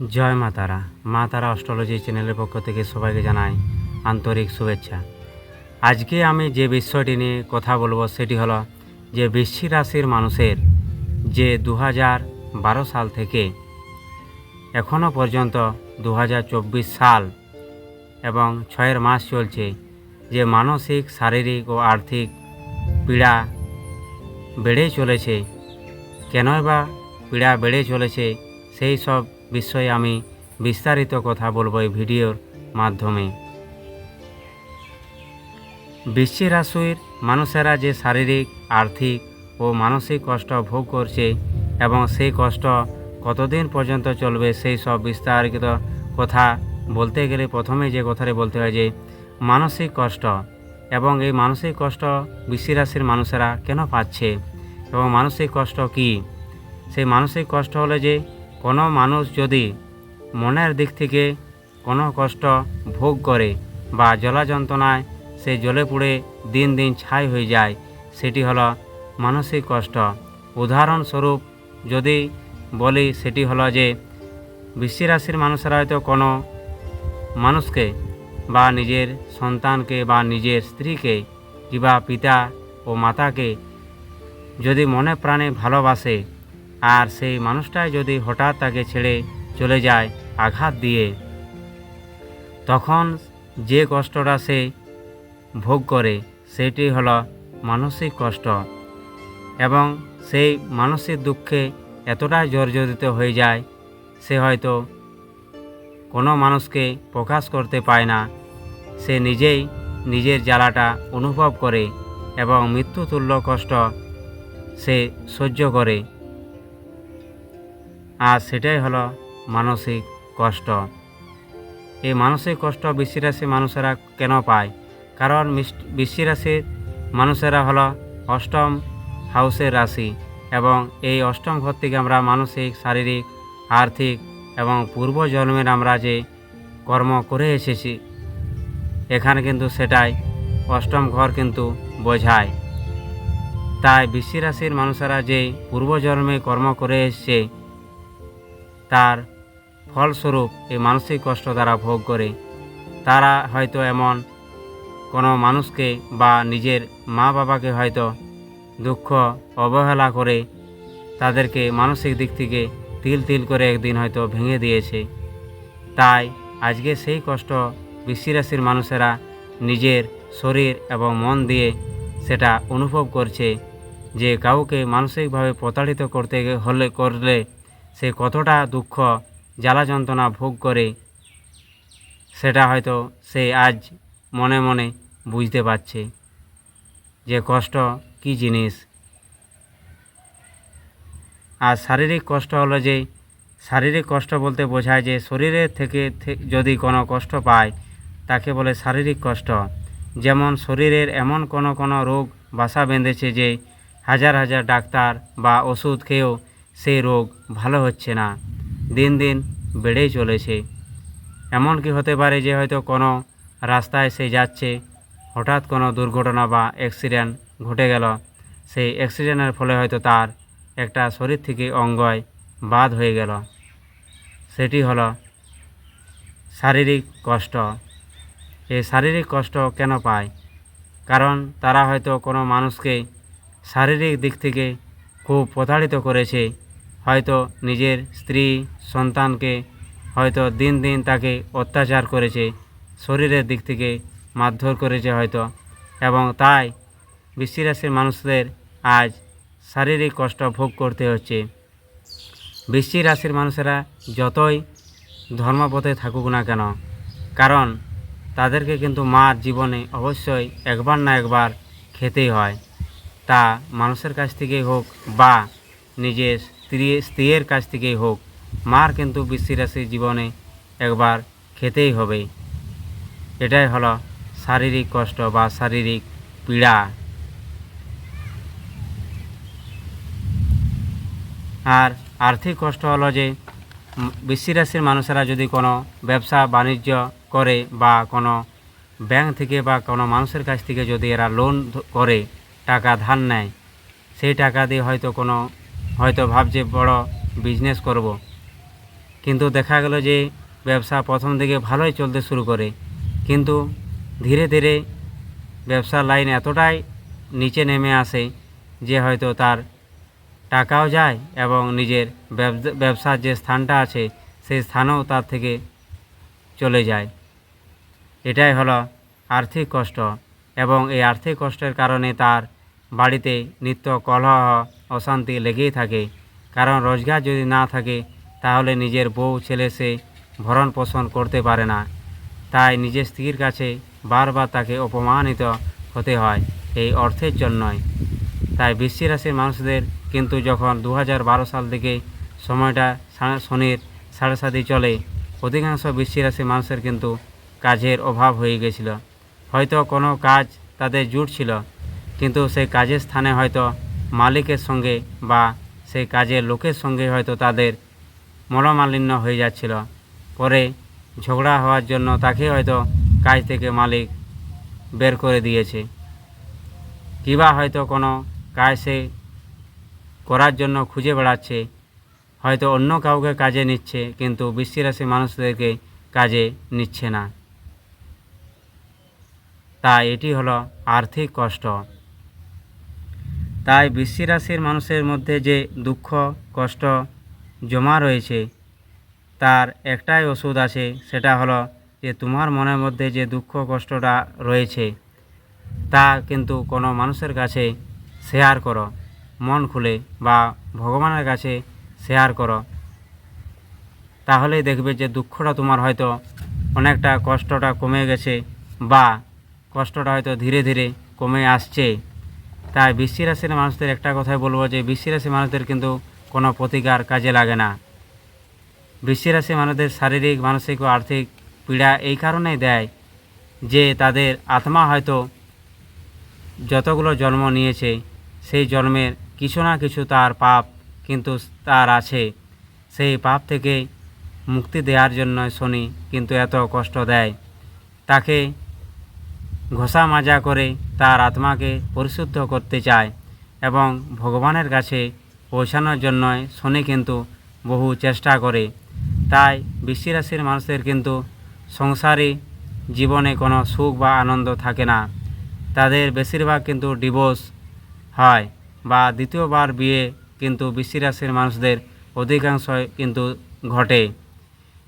জয় মা তারা। মা তারা অস্ট্রোলজি চ্যানেলের পক্ষ থেকে সবাইকে জানাই আন্তরিক শুভেচ্ছা। আজকে আমি যে বিষয়টি নিয়ে কথা বলব সেটি হলো যে বৃশ্চিক রাশির মানুষের যে দু বারো সাল থেকে এখনও পর্যন্ত দু হাজার চব্বিশ সাল এবং ছয়ের মাস চলছে যে মানসিক, শারীরিক ও আর্থিক পীড়া বেড়েই চলেছে। কেনই বা পীড়া বেড়ে চলেছে সেই সব বিষয়ে আমি বিস্তারিত কথা বলব এই ভিডিওর মাধ্যমে। বৃশ্চিক রাশির মানুষেরা যে শারীরিক, আর্থিক ও মানসিক কষ্ট ভোগ করছে এবং সেই কষ্ট কতদিন পর্যন্ত চলবে সেই সব বিস্তারিত কথা বলতে গেলে প্রথমে যে কথাটি বলতে হয় যে, মানসিক কষ্ট এবং এই মানসিক কষ্ট বৃশ্চিক রাশির মানুষেরা কেন পাচ্ছে এবং মানসিক কষ্ট কী? সেই মানসিক কষ্ট হলো যে কোনো মানুষ যদি মনের দিক থেকে কোনো কষ্ট ভোগ করে বা জলা যন্ত্রণায় সে জলে পুড়ে দিন দিন ছাই হয়ে যায়, সেটি হলো মানসিক কষ্ট। উদাহরণস্বরূপ যদি বলি সেটি হলো যে বৃশ্চিক রাশির মানুষেরা হয়তো কোনো মানুষকে বা নিজের সন্তানকে বা নিজের স্ত্রীকে কিংবা পিতা ও মাতাকে যদি মনে প্রাণে ভালোবাসে আর সেই মানুষটাই যদি হঠাৎ তাকে ছেড়ে চলে যায় আঘাত দিয়ে, তখন যে কষ্টটা সে ভোগ করে, সেটি হলো মানসিক কষ্ট। এবং সেই মানসিক দুঃখে এতটাই জর্জরিত হয়ে যায়, সে হয়তো কোনো মানুষকে প্রকাশ করতে পায় না। সে নিজেই নিজের জ্বালাটা অনুভব করে এবং মৃত্যুতুল্য কষ্ট সে সহ্য করে। আর সেটাই হলো মানসিক কষ্ট। এই মানসিক কষ্ট রাশির মানুষেরা কেন পায়? কারণ বৃশ্চিক মানুষেরা হলো অষ্টম হাউসের রাশি এবং এই অষ্টম ঘর থেকে আমরা মানসিক, শারীরিক, আর্থিক এবং পূর্বজন্মের আমরা যে কর্ম করে এসেছি, এখানে কিন্তু সেটাই অষ্টম ঘর কিন্তু বোঝায়। তাই বৃশ্চিক রাশির মানুষেরা যে পূর্বজন্মে কর্ম করে এসছে তার ফলস্বরূপ এই মানসিক কষ্ট তারা ভোগ করে। তারা হয়তো এমন কোনো মানুষকে বা নিজের মা বাবাকে হয়তো দুঃখ, অবহেলা করে তাদেরকে মানসিক দিক থেকে তিল তিল করে একদিন হয়তো ভেঙে দিয়েছে। তাই আজকে সেই কষ্ট রাশির মানুষেরা নিজের শরীর এবং মন দিয়ে সেটা অনুভব করছে যে কাউকে মানসিকভাবে প্রতারিত করতে হলে করলে সে কতটা দুঃখ, জ্বালা যন্ত্রণা ভোগ করে, সেটা হয়তো সে আজ মনে মনে বুঝতে পারছে। যে কষ্ট কী জিনিস? আর শারীরিক কষ্ট হলো যে, শারীরিক কষ্ট বলতে বোঝায় যে শরীরের থেকে যদি কোনো কষ্ট পায়, তাকে বলে শারীরিক কষ্ট। যেমন শরীরের এমন কোনো কোনো রোগ বাসা বেঁধেছে যে, হাজার হাজার ডাক্তার বা ওষুধ খেয়েও সেই রোগ ভালো হচ্ছে না। দিন দিন বেড়েই চলেছে। এমন কি হতে পারে যে হয়তো কোনো রাস্তায় সে যাচ্ছে, হঠাৎ কোনো দুর্ঘটনা বা অ্যাক্সিডেন্ট ঘটে গেল। সেই অ্যাক্সিডেন্টের ফলে হয়তো তার একটা শরীর থেকে অঙ্গয় বাদ হয়ে গেল। সেটি হলো শারীরিক কষ্ট। এই শারীরিক কষ্ট কেন পায়? কারণ তারা হয়তো কোনো মানুষকে শারীরিক দিক থেকে খুব প্রতারিত করেছে। হয়তো নিজের স্ত্রী, সন্তানকে হয়তো দিন দিন তাকে অত্যাচার করেছে, শরীরের দিক থেকে মারধর করেছে হয়তো। এবং তাই বৃশ্চিক রাশির মানুষদের আজ শারীরিক কষ্ট ভোগ করতে হচ্ছে। বৃশ্চিক রাশির মানুষেরা যতই ধর্মপথে থাকুক না কেন, কারণ তাদেরকে কিন্তু মার জীবনে অবশ্যই একবার না একবার খেতেই হয়। তা মানুষের কাছ থেকেই হোক বা নিজের স্ত্রী, স্ত্রীর কাছ থেকেই হোক, মার কিন্তু রাশির জীবনে একবার খেতেই হবে। এটাই হলো শারীরিক কষ্ট বা শারীরিক পীড়া। আর আর্থিক কষ্ট হলো যে বৃশ্চিক রাশির মানুষেরা যদি কোনো ব্যবসা, বাণিজ্য করে বা কোনো ব্যাংক থেকে বা কোনো মানুষের কাছ থেকে যদি এরা লোন করে, টাকা ধার নেয়, সেই টাকা দিয়ে হয়তো কোনো হয়তো ভাবছে বড় বিজনেস করব। কিন্তু দেখা গেল যে ব্যবসা প্রথম দিকে ভালোই চলতে শুরু করে। কিন্তু ধীরে ধীরে ব্যবসার লাইন এতটাই নিচে নেমে আসে যে হয়তো তার টাকাও যায় এবং নিজের ব্যবসার যে স্থানটা আছে সেই স্থানও তার থেকে চলে যায়। এটাই হলো আর্থিক কষ্ট এবং এই আর্থিক কষ্টের কারণে তার বাড়িতে নিত্য কলহ অশান্তি লেগেই থাকে। কারণ রোজগার যদি না থাকে, তাহলে নিজের বউ ছেলে সে ভরণ পোষণ করতে পারে না। তাই নিজের স্ত্রীর কাছে বারবার তাকে অপমানিত হতে হয়, এই অর্থের জন্যই। তাই বৃশ্চিক রাশির মানুষদের কিন্তু যখন দু হাজার বারো সাল থেকে সময়টা শনির সাড়ে সাতই চলে, অধিকাংশ বৃশ্চিক রাশির মানুষের কিন্তু কাজের অভাব হয়ে গেছিল। হয়তো কোনো কাজ তাদের জুটছিল, কিন্তু সেই কাজের স্থানে হয়তো মালিকের সঙ্গে বা সেই কাজের লোকের সঙ্গে হয়তো তাদের মলমালিন্য হয়ে যাচ্ছিল। পরে ঝগড়া হওয়ার জন্য তাকে হয়তো কাজ থেকে মালিক বের করে দিয়েছে। কিবা হয়তো কোনো কাজ সে করার জন্য খুঁজে বেড়াচ্ছে, হয়তো অন্য কাউকে কাজে নিচ্ছে, কিন্তু বৃশ্চিক রাশির মানুষদেরকে কাজে নিচ্ছে না। তাই এটি হলো আর্থিক কষ্ট। তাই বৃশ্চিক রাশির মানুষের মধ্যে যে দুঃখ, কষ্ট জমা রয়েছে, তার একটাই ওষুধ আছে, সেটা হলো যে তোমার মনের মধ্যে যে দুঃখ, কষ্টটা রয়েছে, তা কিন্তু কোনো মানুষের কাছে শেয়ার করো। মন খুলে বা ভগবানের কাছে শেয়ার করো। তাহলেই দেখবে যে দুঃখটা তোমার হয়তো অনেকটা কষ্টটা কমে গেছে বা কষ্টটা হয়তো ধীরে ধীরে কমে আসছে। তাই বৃশ্চিক রাশির মানুষদের একটা কথাই বলব যে বৃশ্চিক রাশির মানুষদের কিন্তু কোনো প্রতিকার কাজে লাগে না। বৃশ্চিক রাশি মানুষদের শারীরিক, মানসিক ও আর্থিক পীড়া এই কারণেই দেয় যে তাদের আত্মা হয়তো যতগুলো জন্ম নিয়েছে, সেই জন্মের কিছু না কিছু তার পাপ কিন্তু তার আছে। সেই পাপ থেকে মুক্তি দেওয়ার জন্য শনি কিন্তু এত কষ্ট দেয়। তাকে ঘষা মাজা করে তার আত্মাকে পরিশুদ্ধ করতে চায় এবং ভগবানের কাছে পৌঁছানোর জন্য শনি কিন্তু বহু চেষ্টা করে। তাই বৃশ্চিক রাশির মানুষদের কিন্তু সংসারী জীবনে কোনো সুখ বা আনন্দ থাকে না। তাদের বেশিরভাগ কিন্তু ডিভোর্স হয় বা দ্বিতীয়বার বিয়ে কিন্তু বৃশ্চিক রাশির মানুষদের অধিকাংশ কিন্তু ঘটে।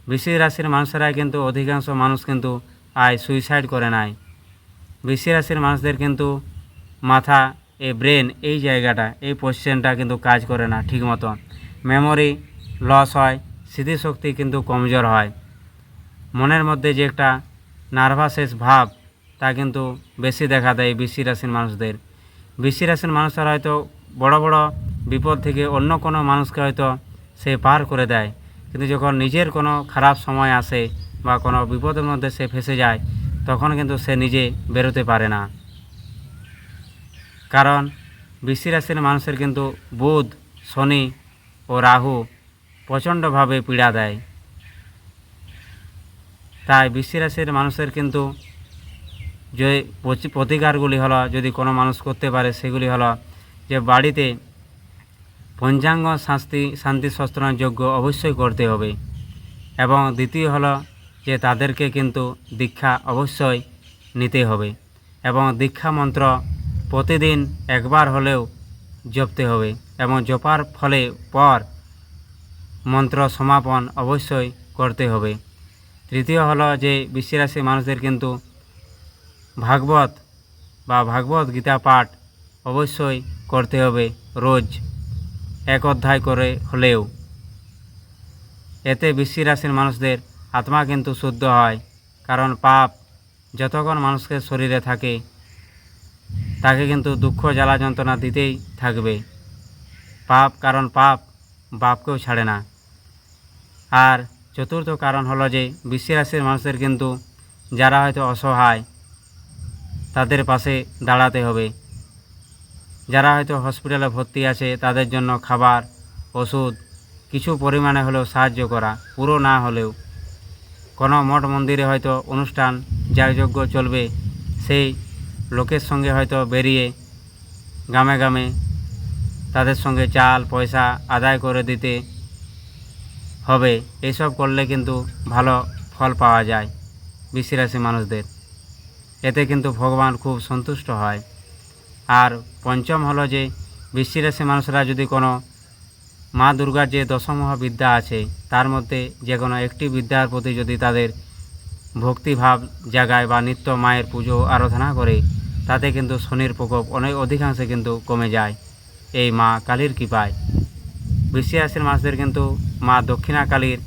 বৃশ্চিক রাশির মানুষেরা কিন্তু অধিকাংশ মানুষ কিন্তু আয় সুইসাইড করে নেয়। বৃশ্চিক রাশির মানুষদের কিন্তু মাথা, এই ব্রেন এই জায়গাটা, এই পজিশনটা কিন্তু কাজ করে না ঠিক মতো। মেমোরি লস হয়, স্মৃতিশক্তি কিন্তু কমজোর হয়। মনের মধ্যে যে একটা নার্ভাসেস ভাব, তা কিন্তু বেশি দেখা দেয় বৃশ্চিক রাশির মানুষদের। বৃশ্চিক রাশির মানুষরা হয়তো বড় বড় বিপদ থেকে অন্য কোনো মানুষকে হয়তো সে পার করে দেয়। কিন্তু যখন নিজের কোনো খারাপ সময় আসে বা কোনো বিপদের মধ্যে সে ফেসে যায় তখন কিন্তু সে নিজে বেরোতে পারে না। কারণ বৃশ্চিক রাশির মানুষের কিন্তু বুধ, শনি ও রাহু প্রচণ্ডভাবে পীড়া দেয়। তাই বৃশ্চিক রাশির মানুষের কিন্তু যে প্রতিকারগুলি হলো, যদি কোনো মানুষ করতে পারে, সেগুলি হলো যে বাড়িতে পঞ্চাঙ্গ শাস্তি শান্তি শস্ত্রের যোগ্য অবশ্যই করতে হবে। এবং দ্বিতীয় হলো যে তাদেরকে কিন্তু দীক্ষা অবশ্যই নিতে হবে এবং দীক্ষা মন্ত্র প্রতিদিন একবার হলেও জপতে হবে এবং জপার ফলে পর মন্ত্র সমাপন অবশ্যই করতে হবে। তৃতীয় হলো যে বৃশ্চিরাশি মানুষদের কিন্তু ভাগবত বা ভাগবত গীতা পাঠ অবশ্যই করতে হবে রোজ এক অধ্যায় করে হলেও। এতে বৃশ্চিক রাশির মানুষদের আত্মা কিন্তু শুদ্ধ হয়, কারণ পাপ যতক্ষণ মানুষকে শরীরে থাকে, তাকে কিন্তু দুঃখ, জ্বালা, যন্ত্রণা দিতেই থাকবে। পাপ কারণ পাপ, বাপকেও ছাড়ে না। আর চতুর্থ কারণ হলো যে রাশির মানুষদের কিন্তু যারা হয়তো অসহায়, তাদের পাশে দাঁড়াতে হবে। যারা হয়তো হসপিটালে ভর্তি আছে, তাদের জন্য খাবার, ওষুধ, কিছু পরিমাণে হলেও সাহায্য করা, পুরো না হলেও। কোনো মঠ মন্দিরে হয়তো অনুষ্ঠান যাগযজ্ঞ চলবে, সেই লোকের সঙ্গে হয়তো বেরিয়ে গ্রামে গ্রামে তাদের সঙ্গে চাল, পয়সা আদায় করে দিতে হবে। এইসব করলে কিন্তু ভালো ফল পাওয়া যায় বৃশ্চিক মানুষদের। এতে কিন্তু ভগবান খুব সন্তুষ্ট হয়। আর পঞ্চম হলো যে বৃশ্চিক মানুষরা যদি কোনো মা দুর্গার যে দশমহ বিদ্যা আছে, তার মধ্যে যে কোনো একটি বিদ্যার প্রতি যদি তাদের ভক্তিভাব জাগায় বা নিত্য মায়ের পুজো আরাধনা করে, তাতে কিন্তু শনির প্রকোপ অনেক অধিকাংশে কিন্তু কমে যায়। এই মা কালীর কৃপায়। বৃশ্চিক রাশির মানুষদের কিন্তু মা দক্ষিণা কালীর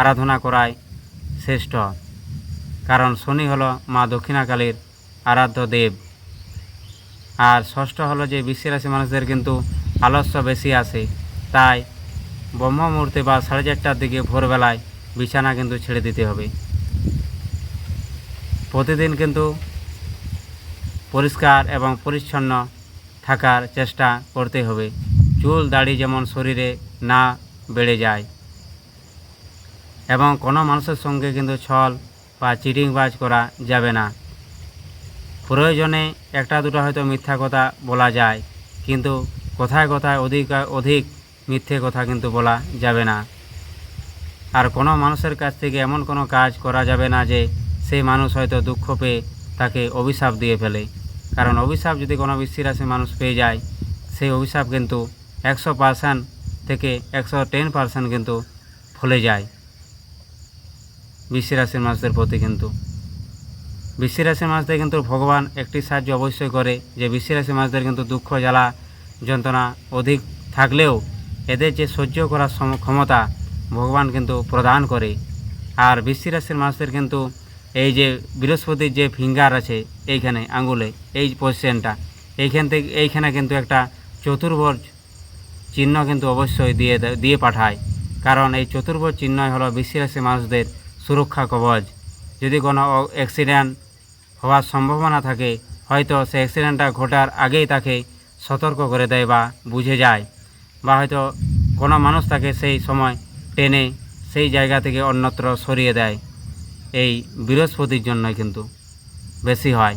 আরাধনা করায় শ্রেষ্ঠ, কারণ শনি হলো মা দক্ষিণা কালীর আরাধ্য দেব। আর ষষ্ঠ হলো যে বৃশ্চিক রাশি মানুষদের কিন্তু আলস্য বেশি আসে তাই ব্রহ্ম মুহূর্তে বা সাড়ে চারটার দিকে ভোরবেলায় বিছানা কিন্তু ছেড়ে দিতে হবে। প্রতিদিন কিন্তু পরিষ্কার এবং পরিচ্ছন্ন থাকার চেষ্টা করতে হবে। চুল দাড়ি যেমন শরীরে না বেড়ে যায় এবং কোনো মানুষের সঙ্গে কিন্তু ছল বা চিটিংবাজ করা যাবে না। প্রয়োজনে একটা দুটো হয়তো মিথ্যা কথা বলা যায়, কিন্তু কোথায় কোথায় অধিক অধিক মিথ্যে কথা কিন্তু বলা যাবে না। আর কোনো মানুষের কাছ থেকে এমন কোনো কাজ করা যাবে না যে সেই মানুষ হয়তো দুঃখ পেয়ে তাকে অভিশাপ দিয়ে ফেলে। কারণ অভিশাপ যদি কোনো বৃষ্টি রাশি মানুষ পেয়ে যায়, সেই অভিশাপ কিন্তু একশো পার্সেন্ট থেকে একশো টেন পার্সেন্ট কিন্তু ফলে যায়। বৃষ্টি রাশির মানুষদের প্রতি কিন্তু। বৃষ্টি রাশির মানুষদের কিন্তু ভগবান একটি সাহায্য অবশ্যই করে যে বৃষ্টি রাশির মানুষদের কিন্তু দুঃখ, জ্বালা, যন্ত্রণা অধিক থাকলেও এদের যে সহ্য করার ক্ষমতা ভগবান কিন্তু প্রদান করে। আর বৃষ্টি রাশির মানুষদের কিন্তু এই যে বৃহস্পতির যে ফিঙ্গার আছে এইখানে আঙ্গুলে এই পজিশনটা এইখান থেকে এইখানে কিন্তু একটা চতুর্ভুজ চিহ্ন কিন্তু অবশ্যই দিয়ে দিয়ে পাঠায়। কারণ এই চতুর্ভুজ চিহ্নই হলো বৃষ্টি রাশির মানুষদের সুরক্ষা কবচ যদি কোনো অ্যাক্সিডেন্ট হওয়ার সম্ভাবনা থাকে, হয়তো সে অ্যাক্সিডেন্টটা ঘটার আগেই তাকে সতর্ক করে দেয় বা বুঝে যায়। বা হয়তো কোনো মানুষ তাকে সেই সময় টেনে সেই জায়গা থেকে অন্যত্র সরিয়ে দেয়। এই বৃহস্পতির জন্যই কিন্তু বেশি হয়।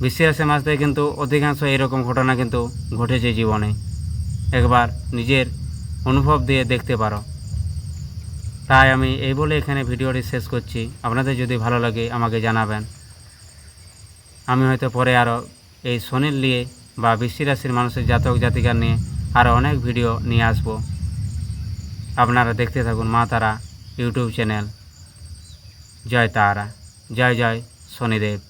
বিশ্বাসে মাসতে কিন্তু অধিকাংশ এরকম ঘটনা কিন্তু ঘটেছে জীবনে। একবার নিজের অনুভব দিয়ে দেখতে পারো। তাই আমি এই বলে এখানে ভিডিওটি শেষ করছি। আপনাদের যদি ভালো লাগে আমাকে জানাবেন। আমি হয়তো পরে আরও এই শনির নিয়ে বা বৃষ্টি রাশির মানুষের জাতক জাতিকা নিয়ে আরও অনেক ভিডিও নিয়ে আসব। আপনারা দেখতে থাকুন মা তারা ইউটিউব চ্যানেল। জয় তারা। জয় জয় শনিদেব।